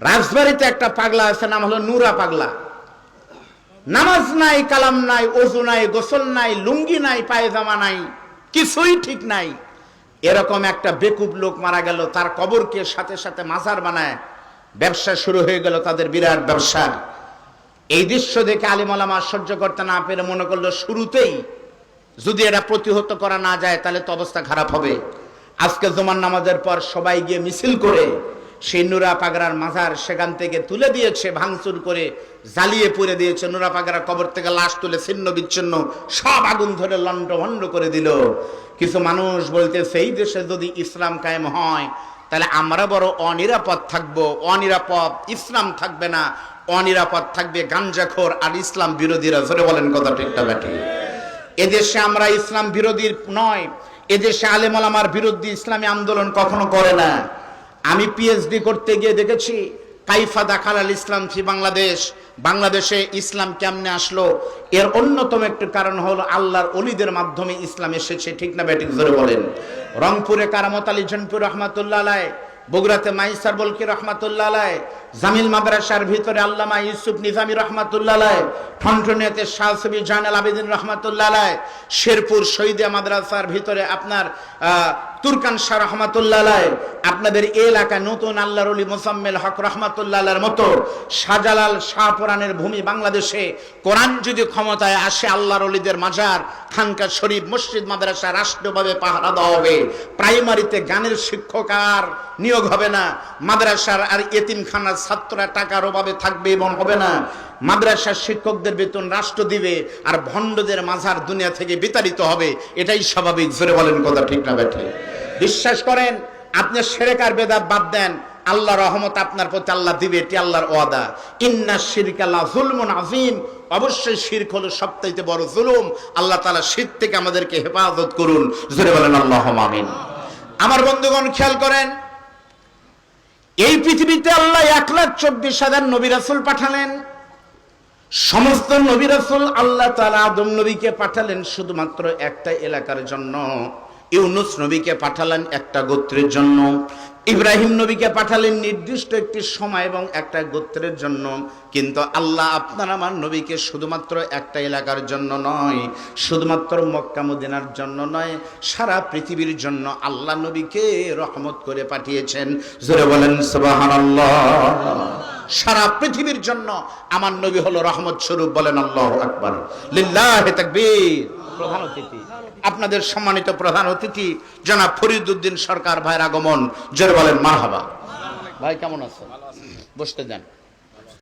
রাজবাড়িতে একটা পাগলা আছে, নাম হলো নুরা পাগলা। নামাজ নাই, কালাম নাই অজু নাই, গোসল নাই, লুঙ্গি নাই, পায়জামা নাই, কিছুই ঠিক নাই। এরকম একটা বেকুব লোক মারা গেল, তার কবরকে সাথে সাথে মাজার বানায়। ব্যবসা শুরু হয়ে গেল তাদের বিরাট ব্যবসা। এই দৃশ্য দেখে আলিমালামা সহ্য করতে না পেরে মনে করল, শুরুতেই যদি এটা প্রতিহত করা না যায়, তাহলে তো অবস্থা খারাপ হবে। আজকে জমান নামাজের পর সবাই গিয়ে মিছিল করে সেই নুরা পাগড়ার মাজার সেখান থেকে তুলে দিয়েছে, ভাঙচুর করে জ্বালিয়ে পুড়ে দিয়েছে। নুরা পাগড়ার কবর থেকে লাশ তুলে ছিন্ন বিচ্ছিন্ন সব আগুন ধরে লন্ড ভন্ড করে দিল। কিছু মানুষ বলতেছে এই দেশে যদি ইসলাম কায়েম হয়, তাহলে আমরা বড় অনিরাপদ থাকব। অনিরাপদ ইসলাম থাকবে না, অনিরাপদ থাকবে গাঞ্জাখোর আর ইসলাম বিরোধীরা। ধরে বলেন কথা ঠিকটা ব্যাটি? এদেশে আমরা ইসলাম বিরোধী নয়। এদেশে আলেমালামার বিরুদ্ধে ইসলামী আন্দোলন কখনো করে না। আমি পিএইচডি করতে গিয়ে দেখেছি, কাইফা দাখাল আল ইসলাম ফি বাংলাদেশ, বাংলাদেশে ইসলাম কেমনে আসলো? এর অন্যতম একটি কারণ হলো আল্লাহর অলিদের মাধ্যমে ইসলাম এসেছে, ঠিক না ব্যাটিক ধরে বলেন। রংপুরে কারামত আলী জনপুর রহমাতুল্লাহ আলায় বগুড়াতে মাইসার বলকি রহমাতুল্লাহ আলায় জামিল মাদ্রাসার ভিতরে আল্লামা ইউসুফ নিজামি রহমাতুল্লাহ আলায় ঠনঠনিয়াতে শাহসবি জানাল আবেদিন রহমাতুল্লাহ আলায় শেরপুর শহীদিয়া মাদ্রাসার ভিতরে আপনার তুরকান শাহ রহমাতুল্লাহ আপনাদের এই এলাকায় নতুন আল্লাহর মোসাম্মেল হক রহমাতুল্লাহ মতো শাহজালাল শাহপুরানের ভূমি বাংলাদেশে কোরআন যদি ক্ষমতায় আসে, আল্লাহর অলিদের মাজার খানকা শরীফ, মসজিদ, মাদ্রাসা রাষ্ট্রভাবে পাহারা দেওয়া হবে। প্রাইমারিতে গানের শিক্ষক আর নিয়োগ হবে না, মাদ্রাসার আর এতিমখানার ছাত্ররা টাকার অভাবে থাকবে এবং হবে না। মাদ্রাসার শিক্ষকদের বেতন রাষ্ট্র দিবে আর ভণ্ডদের মাঝার দুনিয়া থেকে বিতাড়িত হবে, এটাই স্বাভাবিক। জোরে বলেন কথা ঠিক না ব্যাঠে। বিশ্বাস করেন, আপনি সেরেকার বেদাত বাদ দেন আল্লাহ রহমত আপনার প্রতি আল্লাহ দিবে, এটি আল্লাহর ওয়াদা। ইন্না শিরকাল্লাহ জুলমুন আজিম অবশ্যই শিরক হলো সবচাইতে বড় জুলুম। আল্লাহ তাআলা শির থেকে আমাদেরকে হেফাজত করুন। জোরে বলেন আল্লাহ আমিন। আমার বন্ধুগণ, খেয়াল করেন, এই পৃথিবীতে আল্লাহ এক লাখ চব্বিশ হাজার নবী রাসুল পাঠালেন। সমস্ত নবী রাসুল আল্লাহ তালা আদম নবীকে পাঠালেন শুধুমাত্র একটা এলাকার জন্য, ইউনুস নবীকে পাঠালেন একটা গোত্রের জন্য, ইব্রাহিম নবীকে পাঠালেন নির্দিষ্ট একটি সময় এবং একটা গোত্রের জন্য। কিন্তু আল্লাহ আপনার আমার নবীকে শুধুমাত্র একটা এলাকার জন্য নয়, শুধুমাত্র মক্কা মদিনার জন্য নয়, সারা পৃথিবীর জন্য আল্লাহ নবীকে রহমত করে পাঠিয়েছেন। জোরে বলেন, সুবহানাল্লাহ। সারা পৃথিবীর জন্য আমার নবী হলো রহমত স্বরূপ বলেন আল্লাহ আকবর। লিল্লাহ তাকবীর। প্রধান অতিথি। আপনাদের সম্মানিত প্রধান অতিথি জনাব ফরিদউদ্দিন সরকার ভাইয়ের আগমন। জোরে বলেন মারহাবা। ভাই কেমন আছেন? বসতে দেন